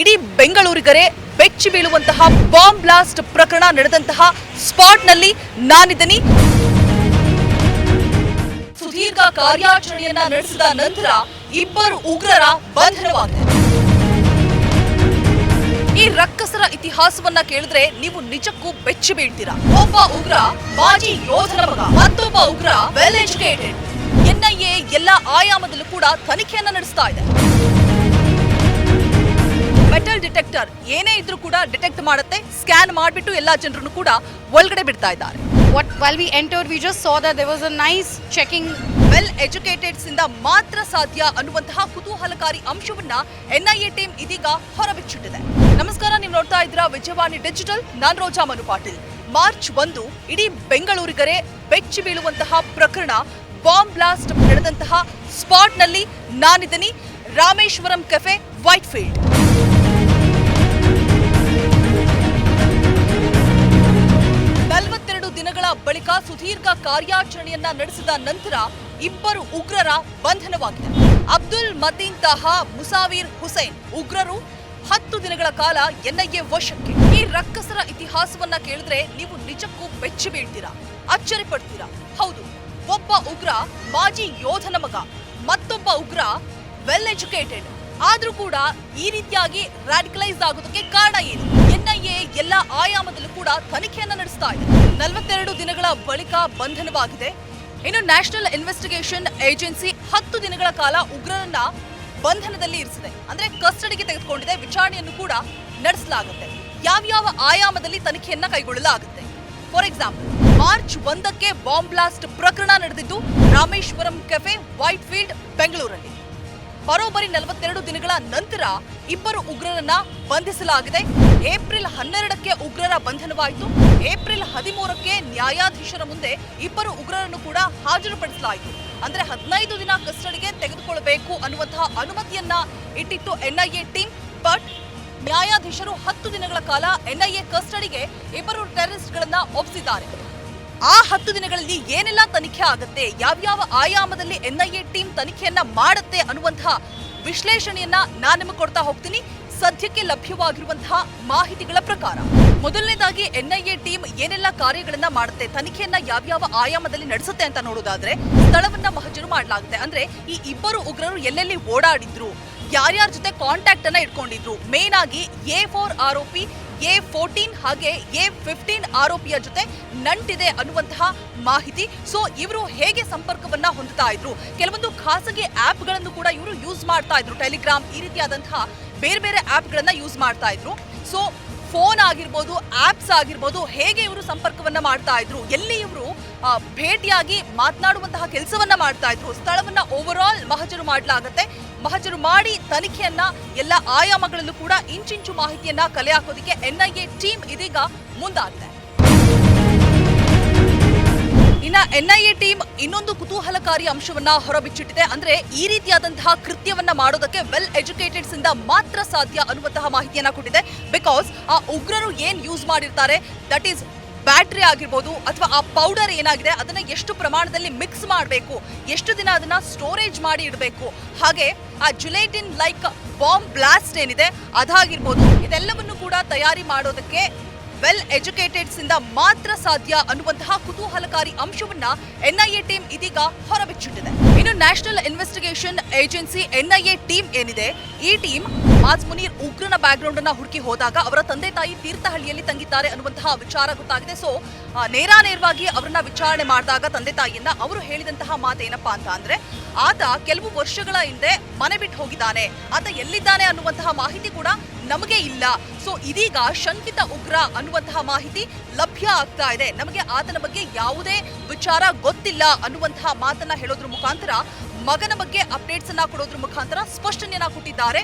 ಇಡೀ ಬೆಂಗಳೂರಿಗರೇ ಬೆಚ್ಚಿ ಬೀಳುವಂತಹ bomb blast ಪ್ರಕರಣ ನಡೆದಂತಹ ಸ್ಪಾಟ್ನಲ್ಲಿ ನಾನಿದ್ದೀನಿ. ಸುದೀರ್ಘ ಕಾರ್ಯಾಚರಣೆಯನ್ನ ನಡೆಸಿದ ನಂತರ ಇಬ್ಬರು ಉಗ್ರರ ಬಂಧನವಾಗಿದೆ. ಈ ರಕ್ಕಸರ ಇತಿಹಾಸವನ್ನ ಕೇಳಿದ್ರೆ ನೀವು ನಿಜಕ್ಕೂ ಬೆಚ್ಚಿ ಬೀಳ್ತೀರಾ? ಒಬ್ಬ ಉಗ್ರ ಮಾಜಿ ಯೋಧನ ಮಗ, ಮತ್ತೊಬ್ಬ ಉಗ್ರ ವೆಲ್ ಎಜುಕೇಟೆಡ್ ಎನ್ಐಎ ಎಲ್ಲ ಆಯಾಮದಲ್ಲೂ ಕೂಡ ತನಿಖೆಯನ್ನ ನಡೆಸ್ತಾ ಇದೆ. ಮೆಟಲ್ ಡಿಟೆಕ್ಟರ್ ಏನೇ ಇದ್ರೂ ಕೂಡ ಡಿಟೆಕ್ಟ್ ಮಾಡುತ್ತೆ ಸ್ಕ್ಯಾನ್ ಮಾಡಿಬಿಟ್ಟು ಎಲ್ಲಾ ಜನರನ್ನು ಕೂಡ ಒಳಗಡೆ ಬಿಡ್ತಾ ಇದ್ದಾರೆ. What well we enter we just saw that there was a nice checking. Well educateds ಇಂದ ಮಾತ್ರ ಸಾಧ್ಯ ಅನ್ನುವಂತಹ ಕುತೂಹಲಕಾರಿ ಅಂಶವನ್ನ ಎನ್ಐಎ ಟೀಮ್ ಇದೀಗ ಹೊರಬಿಚ್ಚಿಟ್ಟಿದೆ. ನಮಸ್ಕಾರ ನೀವು ನೋಡ್ತಾ ಇದ್ದೀರಾ ವಿಜಯವಾಣಿ ಡಿಜಿಟಲ್. ನಾನ್ ರೋಜಾ ಮನು ಪಾಟೀಲ್. ಮಾರ್ಚ್ ಒಂದು ಇಡೀ ಬೆಂಗಳೂರಿಗರೆ ಬೆಚ್ಚಿ ಬೀಳುವಂತಹ ಪ್ರಕರಣ ಬಾಂಬ್ ಬ್ಲಾಸ್ಟ್ ನಡೆದಂತಹ ಸ್ಪಾಟ್ನಲ್ಲಿ ನಾನಿದ್ದೀನಿ. ರಾಮೇಶ್ವರಂ ಕೆಫೆ ವೈಟ್ ಬಳಿಕ ಸುದೀರ್ಘ ಕಾರ್ಯಾಚರಣೆಯನ್ನ ನಡೆಸಿದ ನಂತರ ಇಬ್ಬರು ಉಗ್ರರ ಬಂಧನವಾಗಿದೆ. ಅಬ್ದುಲ್ ಮತೀನ್ ತಹಾ ಮುಸಾವೀರ್ ಹುಸೇನ್ ಉಗ್ರರು ಹತ್ತು ದಿನಗಳ ಕಾಲ ಎನ್ಐಎ ವಶಕ್ಕೆ. ಈ ರಕ್ಕಸರ ಇತಿಹಾಸವನ್ನ ಕೇಳಿದ್ರೆ ನೀವು ನಿಜಕ್ಕೂ ಬೆಚ್ಚಿ ಬೀಳ್ತೀರಾ ಅಚ್ಚರಿ ಪಡ್ತೀರಾ? ಹೌದು, ಒಬ್ಬ ಉಗ್ರ ಮಾಜಿ ಯೋಧನ ಮಗ, ಮತ್ತೊಬ್ಬ ಉಗ್ರ ವೆಲ್ ಎಜುಕೇಟೆಡ್ ಆದ್ರೂ ಕೂಡ ಈ ರೀತಿಯಾಗಿ ರಾಡಿಕಲೈಸ್ ಆಗೋದಕ್ಕೆ ಕಾರಣ ಏನು? ಎನ್ಐಎ ಎಲ್ಲ ಆಯಾಮದಲ್ಲೂ ಕೂಡ ತನಿಖೆಯನ್ನ ನಡೆಸ್ತಾ ಇದೆ. ನಲವತ್ತೆರಡು ದಿನಗಳ ಬಳಿಕ ಬಂಧನವಾಗಿದೆ. ಇನ್ನು ನ್ಯಾಷನಲ್ ಇನ್ವೆಸ್ಟಿಗೇಷನ್ ಏಜೆನ್ಸಿ ಹತ್ತು ದಿನಗಳ ಕಾಲ ಉಗ್ರರನ್ನ ಬಂಧನದಲ್ಲಿ ಇರಿಸಿದೆ. ಅಂದ್ರೆ ಕಸ್ಟಡಿಗೆ ತೆಗೆದುಕೊಂಡಿದೆ, ವಿಚಾರಣೆಯನ್ನು ಕೂಡ ನಡೆಸಲಾಗುತ್ತೆ. ಯಾವ್ಯಾವ ಆಯಾಮದಲ್ಲಿ ತನಿಖೆಯನ್ನ ಕೈಗೊಳ್ಳಲಾಗುತ್ತೆ? ಫಾರ್ ಎಕ್ಸಾಂಪಲ್ ಮಾರ್ಚ್ ಒಂದಕ್ಕೆ ಬಾಂಬ್ ಬ್ಲಾಸ್ಟ್ ಪ್ರಕರಣ ನಡೆದಿದ್ದು, ರಾಮೇಶ್ವರಂ ಕೆಫೆ ವೈಟ್ ಫೀಲ್ಡ್ ಬೆಂಗಳೂರಲ್ಲಿ. ಬರೋಬ್ಬರಿ ನಲವತ್ತೆರಡು ದಿನಗಳ ನಂತರ ಇಬ್ಬರು ಉಗ್ರರನ್ನ ಬಂಧಿಸಲಾಗಿದೆ. ಏಪ್ರಿಲ್ ಹನ್ನೆರಡಕ್ಕೆ ಉಗ್ರರ ಬಂಧನವಾಯಿತು. ಏಪ್ರಿಲ್ ಹದಿಮೂರಕ್ಕೆ ನ್ಯಾಯಾಧೀಶರ ಮುಂದೆ ಇಬ್ಬರು ಉಗ್ರರನ್ನು ಕೂಡ ಹಾಜರುಪಡಿಸಲಾಯಿತು. ಅಂದ್ರೆ ಹದಿನೈದು ದಿನ ಕಸ್ಟಡಿಗೆ ತೆಗೆದುಕೊಳ್ಳಬೇಕು ಅನ್ನುವಂತಹ ಅನುಮತಿಯನ್ನ ಇಟ್ಟಿತ್ತು ಎನ್ಐಎ ಟೀಮ್. ಬಟ್ ನ್ಯಾಯಾಧೀಶರು ಹತ್ತು ದಿನಗಳ ಕಾಲ ಎನ್ಐಎ ಕಸ್ಟಡಿಗೆ ಇಬ್ಬರು ಟೆರರಿಸ್ಟ್ಗಳನ್ನ ಒಪ್ಪಿಸಿದ್ದಾರೆ ಆ ಹತ್ತು ದಿನಗಳಲ್ಲಿ ಏನೆಲ್ಲ ತನಿಖೆ ಆಗುತ್ತೆ ಯಾವ್ಯಾವ ಆಯಾಮದಲ್ಲಿ ಎನ್ಐಎ ಟೀಮ್ ತನಿಖೆಯನ್ನ ಮಾಡುತ್ತೆ ಅನ್ನುವಂತಹ ವಿಶ್ಲೇಷಣೆಯನ್ನ ನಾನು ನಿಮಗೆ ಕೊಡ್ತಾ ಹೋಗ್ತೀನಿ. ಸದ್ಯಕ್ಕೆ ಲಭ್ಯವಾಗಿರುವಂತಹ ಮಾಹಿತಿಗಳ ಪ್ರಕಾರ. ಮೊದಲನೇದಾಗಿ ಎನ್ಐಎ ಟೀಮ್ ಏನೆಲ್ಲ ಕಾರ್ಯಗಳನ್ನ ಮಾಡುತ್ತೆ, ತನಿಖೆಯನ್ನ ಯಾವ್ಯಾವ ಆಯಾಮದಲ್ಲಿ ನಡೆಸುತ್ತೆ ಅಂತ ನೋಡೋದಾದ್ರೆ, ಸ್ಥಳವನ್ನ ಮಹಜರು ಮಾಡಲಾಗುತ್ತೆ. ಅಂದ್ರೆ ಈ ಇಬ್ಬರು ಉಗ್ರರು ಎಲ್ಲೆಲ್ಲಿ ಓಡಾಡಿದ್ರು, ಯಾರ್ಯಾರ ಜೊತೆ ಕಾಂಟ್ಯಾಕ್ಟ್ ಅನ್ನ ಇಟ್ಕೊಂಡಿದ್ರು ಮೇನ್ ಆಗಿ ಎ ಫೋರ್ ಆರೋಪಿ ಎ ಫೋರ್ಟೀನ್ ಹಾಗೆ ಎ ಫಿಫ್ಟೀನ್ ಆರೋಪಿಯ ಜೊತೆ ನಂಟಿದೆ ಅನ್ನುವಂತಹ ಮಾಹಿತಿ. ಸೊ ಇವರು ಹೇಗೆ ಸಂಪರ್ಕವನ್ನ ಹೊಂದುತ್ತಾ ಇದ್ರು? ಕೆಲವೊಂದು ಖಾಸಗಿ ಆ್ಯಪ್ಗಳನ್ನು ಕೂಡ ಇವರು ಯೂಸ್ ಮಾಡ್ತಾ ಇದ್ರು. ಟೆಲಿಗ್ರಾಮ್ ಈ ರೀತಿಯಾದಂತಹ ಬೇರೆ ಬೇರೆ ಆಪ್ಗಳನ್ನ ಯೂಸ್ ಮಾಡ್ತಾ ಇದ್ರು. ಸೊ ಫೋನ್ ಆಗಿರ್ಬೋದು ಆಪ್ಸ್ ಆಗಿರ್ಬೋದು, ಹೇಗೆ ಇವರು ಸಂಪರ್ಕವನ್ನ ಮಾಡ್ತಾ ಇದ್ರು? ಎಲ್ಲಿ ಇವರು ಭೇಟಿಯಾಗಿ ಮಾತನಾಡುವಂತಹ ಕೆಲಸವನ್ನ ಮಾಡ್ತಾ ಇದ್ರು? ಸ್ಥಳವನ್ನ ಓವರ್ ಆಲ್ ಮಹಜರು ಮಾಡಲಾಗತ್ತೆ. ಮಹಜರು ಮಾಡಿ ತನಿಖೆಯನ್ನ, ಎಲ್ಲ ಆಯಾಮಗಳಲ್ಲೂ ಕೂಡ ಇಂಚಿಂಚು ಮಾಹಿತಿಯನ್ನ ಕಲೆ ಹಾಕೋದಕ್ಕೆ ಎನ್ಐಎ ಟೀಮ್ ಇದೀಗ ಮುಂದಾಗಿದೆ ಇನ್ನ ಎನ್ಐಎ ಟೀಮ್ ಇನ್ನೊಂದು ಕುತೂಹಲಕಾರಿ ಅಂಶವನ್ನ ಹೊರಬಿಚ್ಚಿಟ್ಟಿದೆ. ಅಂದ್ರೆ ಈ ರೀತಿಯಾದಂತಹ ಕೃತ್ಯವನ್ನ ಮಾಡೋದಕ್ಕೆ ವೆಲ್ ಎಜುಕೇಟೆಡ್ಸ್ ಇಂದ ಮಾತ್ರ ಸಾಧ್ಯ ಅನ್ನುವಂತಹ ಮಾಹಿತಿಯನ್ನ ಕೊಟ್ಟಿದೆ. ಬಿಕಾಸ್ ಆ ಉಗ್ರರು ಏನ್ ಯೂಸ್ ಮಾಡಿರ್ತಾರೆ? ದಟ್ ಈಸ್ ಬ್ಯಾಟ್ರಿ ಆಗಿರ್ಬೋದು ಅಥವಾ ಆ ಪೌಡರ್ ಏನಾಗಿದೆ, ಅದನ್ನ ಎಷ್ಟು ಪ್ರಮಾಣದಲ್ಲಿ ಮಿಕ್ಸ್ ಮಾಡಬೇಕು, ಎಷ್ಟು ದಿನ ಅದನ್ನ ಸ್ಟೋರೇಜ್ ಮಾಡಿ ಇಡಬೇಕು. ಹಾಗೆ ಆ ಜುಲೇಟಿನ್ ಲೈಕ್ ಬಾಂಬ್ ಬ್ಲಾಸ್ಟ್ ಏನಿದೆ, ಅದಾಗಿರ್ಬೋದು, ಇದೆಲ್ಲವನ್ನು ಕೂಡ ತಯಾರಿ ಮಾಡೋದಕ್ಕೆ ವೆಲ್ ಎಜುಕೇಟೆಡ್ಸ್ ಇಂದ ಮಾತ್ರ ಸಾಧ್ಯ ಅನ್ನುವಂತಹ ಕುತೂಹಲಕಾರಿ ಅಂಶವನ್ನ ಎನ್ಐಎ ಟೀಮ್ ಇದೀಗ ಹೊರಬಿಚ್ಚಿಟ್ಟಿದೆ ಇನ್ನು national investigation agency NIA team ಏನಿದೆ ಈ ಟೀಮ್ ಮಾಜ್ ಮುನೀರ್ ಉಗ್ರನ ಬ್ಯಾಕ್ಗ್ರೌಂಡ್ ಅನ್ನ ಹುಡುಕಿ ಹೋದಾಗ ಅವರ ತಂದೆ ತಾಯಿ ತೀರ್ಥಹಳ್ಳಿಯಲ್ಲಿ ತಂಗಿದ್ದಾರೆ ಅನ್ನುವಂತಹ ವಿಚಾರ ಗೊತ್ತಾಗಿದೆ ಸೊ ನೇರಾನೇರವಾಗಿ ಅವರನ್ನ ವಿಚಾರಣೆ ಮಾಡಿದಾಗ ತಂದೆ ತಾಯಿಯನ್ನ ಅವರು ಹೇಳಿದಂತಹ ಮಾತೇನಪ್ಪಾ ಅಂತ ಅಂದ್ರೆ, ಆತ ಕೆಲವು ವರ್ಷಗಳ ಹಿಂದೆ ಮನೆ ಬಿಟ್ಟು ಹೋಗಿದ್ದಾನೆ. ಆತ ಎಲ್ಲಿದ್ದಾನೆ ಅನ್ನುವಂತಹ ಮಾಹಿತಿ ಕೂಡ ನಮಗೆ ಇಲ್ಲ. ಸೊ ಇದೀಗ ಶಂಕಿತ ಉಗ್ರ ಅನ್ನುವಂತಹ ಮಾಹಿತಿ ಲಭ್ಯ ಆಗ್ತಾ ಇದೆ. ನಮಗೆ ಆತನ ಬಗ್ಗೆ ಯಾವುದೇ ವಿಚಾರ ಗೊತ್ತಿಲ್ಲ ಅನ್ನುವಂತಹ ಮಾತನ್ನ ಹೇಳೋದ್ರ ಮುಖಾಂತರ, ಮಗನ ಬಗ್ಗೆ ಅಪ್ಡೇಟ್ಸ್ ಅನ್ನ ಕೊಡೋದ್ರ ಮುಖಾಂತರ ಸ್ಪಷ್ಟನೆಯನ್ನ ಕೊಟ್ಟಿದ್ದಾರೆ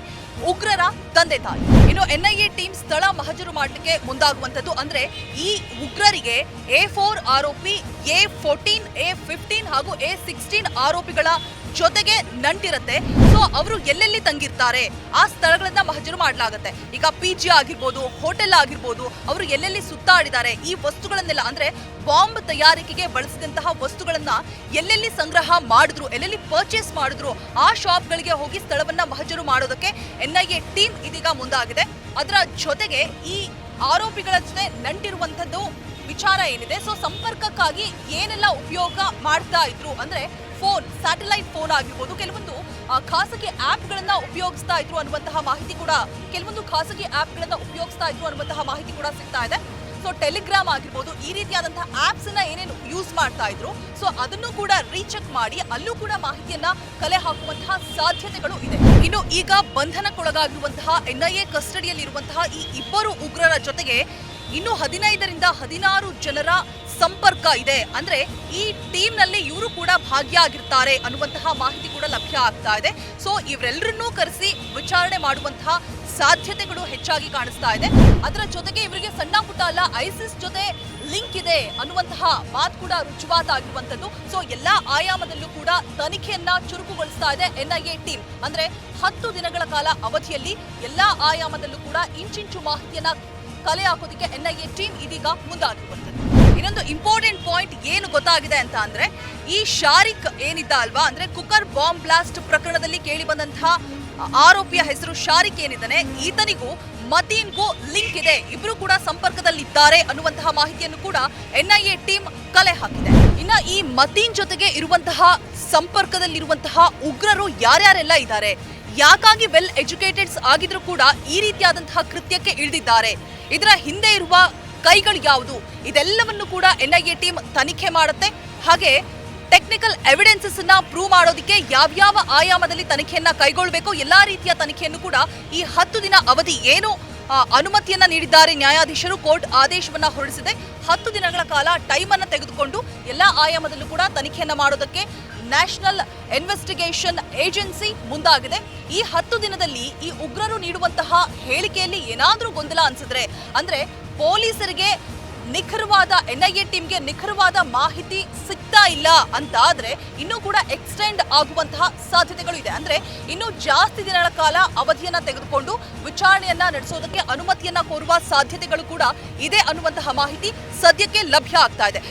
ಉಗ್ರರ ತಂದೆ ತಾಯಿ. ಇನ್ನು ಎನ್ಐಎ ಟೀಮ್ ಸ್ಥಳ ಮಹಜರು ಮಾಡಲಿಕ್ಕೆ ಮುಂದಾಗುವಂತದ್ದು ಅಂದ್ರೆ, ಈ ಉಗ್ರರಿಗೆ ಎ ಫೋರ್ ಆರೋಪಿ ಎ ಫೋರ್ಟೀನ್ ಎ ಫಿಫ್ಟೀನ್ ಹಾಗೂ ಎ ಸಿಕ್ಸ್ಟೀನ್ ಆರೋಪಿಗಳ ಜೊತೆಗೆ ನಂಟಿರುತ್ತೆ. ಸೊ ಅವರು ಎಲ್ಲೆಲ್ಲಿ ತಂಗಿರ್ತಾರೆ? ಆ ಸ್ಥಳಗಳನ್ನ ಮಹಜರು ಮಾಡಲಾಗುತ್ತೆ. ಈಗ ಪಿ ಜಿ ಆಗಿರ್ಬೋದು ಹೋಟೆಲ್ ಆಗಿರ್ಬೋದು, ಅವರು ಎಲ್ಲೆಲ್ಲಿ ಸುತ್ತಾಡಿದ್ದಾರೆ? ಈ ವಸ್ತುಗಳನ್ನೆಲ್ಲ ಅಂದ್ರೆ ಬಾಂಬ್ ತಯಾರಿಕೆಗೆ ಬಳಸಿದಂತಹ ವಸ್ತುಗಳನ್ನ ಎಲ್ಲೆಲ್ಲಿ ಸಂಗ್ರಹ ಮಾಡಿದ್ರು, ಎಲ್ಲೆಲ್ಲಿ ಪರ್ಚೇಸ್ ಮಾಡಿದ್ರು, ಆ ಶಾಪ್ಗಳಿಗೆ ಹೋಗಿ ಸ್ಥಳವನ್ನ ಮಹಜರು ಮಾಡೋದಕ್ಕೆ ಎನ್ಐಎ ಟೀಮ್ ಇದೀಗ ಮುಂದಾಗಿದೆ. ಅದರ ಜೊತೆಗೆ ಈ ಆರೋಪಿಗಳ ಜೊತೆ ನಂಟಿರುವಂತದ್ದು ವಿಚಾರ ಏನಿದೆ? ಸೊ ಸಂಪರ್ಕಕ್ಕಾಗಿ ಏನೆಲ್ಲ ಉಪಯೋಗ ಮಾಡ್ತಾ ಇದ್ರು ಅಂದ್ರೆ ಫೋನ್, ಸ್ಯಾಟಲೈಟ್ ಫೋನ್ ಆಗಿರ್ಬೋದು. ಕೆಲವೊಂದು ಖಾಸಗಿ ಆ್ಯಪ್ಗಳನ್ನ ಉಪಯೋಗಿಸ್ತಾ ಇದ್ರು ಅನ್ನುವಂತಹ ಮಾಹಿತಿ ಕೂಡ, ಕೆಲವೊಂದು ಖಾಸಗಿ ಆ್ಯಪ್ಗಳನ್ನ ಉಪಯೋಗಿಸ್ತಾ ಇದ್ರು ಅನ್ನುವಂತಹ ಮಾಹಿತಿ ಕೂಡ ಸಿಗ್ತಾ ಇದೆ. ಸೊ ಟೆಲಿಗ್ರಾಮ್ ಆಗಿರ್ಬೋದು, ಈ ರೀತಿಯಾದಂತಹ ಆಪ್ಸ್ ಅನ್ನ ಏನೇನು ಯೂಸ್ ಮಾಡ್ತಾ ಇದ್ರು ಸೊ ಅದನ್ನು ಕೂಡ ರೀಚೆಕ್ ಮಾಡಿ, ಅಲ್ಲೂ ಕೂಡ ಮಾಹಿತಿಯನ್ನ ಕಲೆ ಹಾಕುವಂತಹ ಸಾಧ್ಯತೆಗಳು ಇದೆ. ಇನ್ನು ಈಗ ಬಂಧನಕ್ಕೊಳಗಾಗಿರುವಂತಹ ಎನ್ಐಎ ಕಸ್ಟಡಿಯಲ್ಲಿರುವಂತಹ ಈ ಇಬ್ಬರು ಉಗ್ರರ ಜೊತೆಗೆ, ಇನ್ನು ಹದಿನೈದರಿಂದ ಹದಿನಾರು ಜನರ ಸಂಪರ್ಕ ಇದೆ. ಅಂದ್ರೆ ಈ ಟೀಮ್ನಲ್ಲಿ ಇವರು ಕೂಡ ಭಾಗಿಯಾಗಿರ್ತಾರೆ ಅನ್ನುವಂತಹ ಮಾಹಿತಿ ಕೂಡ ಲಭ್ಯ ಆಗ್ತಾ ಇದೆ. ಸೊ ಇವರೆಲ್ಲರನ್ನೂ ಕರೆಸಿ ವಿಚಾರಣೆ ಮಾಡುವಂತಹ ಸಾಧ್ಯತೆಗಳು ಹೆಚ್ಚಾಗಿ ಕಾಣಿಸ್ತಾ ಇದೆ. ಅದರ ಜೊತೆಗೆ ಇವರಿಗೆ ಸಣ್ಣ ಪುಟ್ಟ ಅಲ್ಲ, ಐಸಿಸ್ ಜೊತೆ ಲಿಂಕ್ ಇದೆ ಅನ್ನುವಂತಹ ಮಾತು ಕೂಡ ರುಜುವಾತಾಗಿರುವಂತದ್ದು ಸೊ ಎಲ್ಲಾ ಆಯಾಮದಲ್ಲೂ ಕೂಡ ತನಿಖೆಯನ್ನ ಚುರುಕುಗೊಳಿಸ್ತಾ ಇದೆ ಎನ್ಐಎ ಟೀಮ್. ಅಂದ್ರೆ ಹತ್ತು ದಿನಗಳ ಕಾಲ ಅವಧಿಯಲ್ಲಿ ಎಲ್ಲಾ ಆಯಾಮದಲ್ಲೂ ಕೂಡ ಇಂಚಿಂಚು ಮಾಹಿತಿಯನ್ನ ಕಲೆ ಹಾಕೋದಕ್ಕೆ ಎನ್ಐಎ ಟೀಮ್ ಇದೀಗ ಮುಂದಾಗಿರುವಂತದ್ದು ಇನ್ನೊಂದು ಇಂಪಾರ್ಟೆಂಟ್ ಪಾಯಿಂಟ್ ಏನು ಗೊತ್ತಾಗಿದೆ ಅಂತ ಅಂದ್ರೆ, ಈ ಶಾರಿಕ್ ಏನಿದ್ದ ಅಲ್ವಾ, ಅಂದ್ರೆ ಕುಕ್ಕರ್ ಬಾಂಬ್ ಬ್ಲಾಸ್ಟ್ ಪ್ರಕರಣದಲ್ಲಿ ಕೇಳಿ ಬಂದಂತಹ ಆರೋಪಿಯ ಹೆಸರು ಶಾರಿಕ್ ಏನಿದ್ದಾನೆ, ಈತನಿಗೂ ಮತೀನ್ಗೂ ಲಿಂಕ್ ಇದೆ, ಇಬ್ರು ಕೂಡ ಸಂಪರ್ಕದಲ್ಲಿದ್ದಾರೆ ಅನ್ನುವಂತಹ ಮಾಹಿತಿಯನ್ನು ಕೂಡ ಎನ್ಐಎ ಟೀಮ್ ಕಲೆ ಹಾಕಿದೆ. ಇನ್ನ ಈ ಮತೀನ್ ಜೊತೆಗೆ ಇರುವಂತಹ ಸಂಪರ್ಕದಲ್ಲಿರುವಂತಹ ಉಗ್ರರು ಯಾರ್ಯಾರೆಲ್ಲ ಇದ್ದಾರೆ, ಯಾಕಾಗಿ ವೆಲ್ ಎಜುಕೇಟೆಡ್ಸ್ ಆಗಿದ್ರು ಕೂಡ ಈ ರೀತಿಯಾದಂತಹ ಕೃತ್ಯಕ್ಕೆ ಇಳಿದಿದ್ದಾರೆ, ಇದರ ಹಿಂದೆ ಇರುವ ಕೈಗಳು ಯಾವುದು ಇದೆಲ್ಲವನ್ನು ಕೂಡ ಎನ್ಐಎ ಟೀಮ್ ತನಿಖೆ ಮಾಡುತ್ತೆ. ಹಾಗೆ ಟೆಕ್ನಿಕಲ್ ಎವಿಡೆನ್ಸಸ್ ಅನ್ನ ಪ್ರೂವ್ ಮಾಡೋದಕ್ಕೆ ಯಾವ್ಯಾವ ಆಯಾಮದಲ್ಲಿ ತನಿಖೆಯನ್ನ ಕೈಗೊಳ್ಳಬೇಕು ಎಲ್ಲಾ ರೀತಿಯ ತನಿಖೆಯನ್ನು ಕೂಡ ಈ ಹತ್ತು ದಿನ ಅವಧಿ ಏನು ಅನುಮತಿಯನ್ನ ನೀಡಿದ್ದಾರೆ ನ್ಯಾಯಾಧೀಶರು, ಕೋರ್ಟ್ ಆದೇಶವನ್ನ ಹೊರಡಿಸಿದೆ. ಹತ್ತು ದಿನಗಳ ಕಾಲ ಟೈಮ್ ಅನ್ನ ತೆಗೆದುಕೊಂಡು ಎಲ್ಲಾ ಆಯಾಮದಲ್ಲೂ ಕೂಡ ತನಿಖೆಯನ್ನ ಮಾಡೋದಕ್ಕೆ ನ್ಯಾಷನಲ್ ಇನ್ವೆಸ್ಟಿಗೇಷನ್ ಏಜೆನ್ಸಿ ಮುಂದಾಗಿದೆ. ಈ ಹತ್ತು ದಿನದಲ್ಲಿ ಈ ಉಗ್ರರು ನೀಡುವಂತಹ ಹೇಳಿಕೆಯಲ್ಲಿ ಏನಾದರೂ ಗೊಂದಲ ಅನ್ಸಿದ್ರೆ, ಅಂದ್ರೆ ಪೊಲೀಸರಿಗೆ ನಿಖರವಾದ ಎನ್ಐಎ ಟೀಮ್ಗೆ ನಿಖರವಾದ ಮಾಹಿತಿ ಸಿಗ್ತಾ ಇಲ್ಲ ಅಂತ ಆದ್ರೆ ಇನ್ನೂ ಕೂಡ ಎಕ್ಸ್ಟೆಂಡ್ ಆಗುವಂತಹ ಸಾಧ್ಯತೆಗಳು ಇದೆ. ಅಂದ್ರೆ ಇನ್ನು ಜಾಸ್ತಿ ದಿನಗಳ ಕಾಲ ಅವಧಿಯನ್ನ ತೆಗೆದುಕೊಂಡು ವಿಚಾರಣೆಯನ್ನ ನಡೆಸೋದಕ್ಕೆ ಅನುಮತಿಯನ್ನ ಕೋರುವ ಸಾಧ್ಯತೆಗಳು ಕೂಡ ಇದೆ ಅನ್ನುವಂತಹ ಮಾಹಿತಿ ಸದ್ಯಕ್ಕೆ ಲಭ್ಯ ಆಗ್ತಾ ಇದೆ.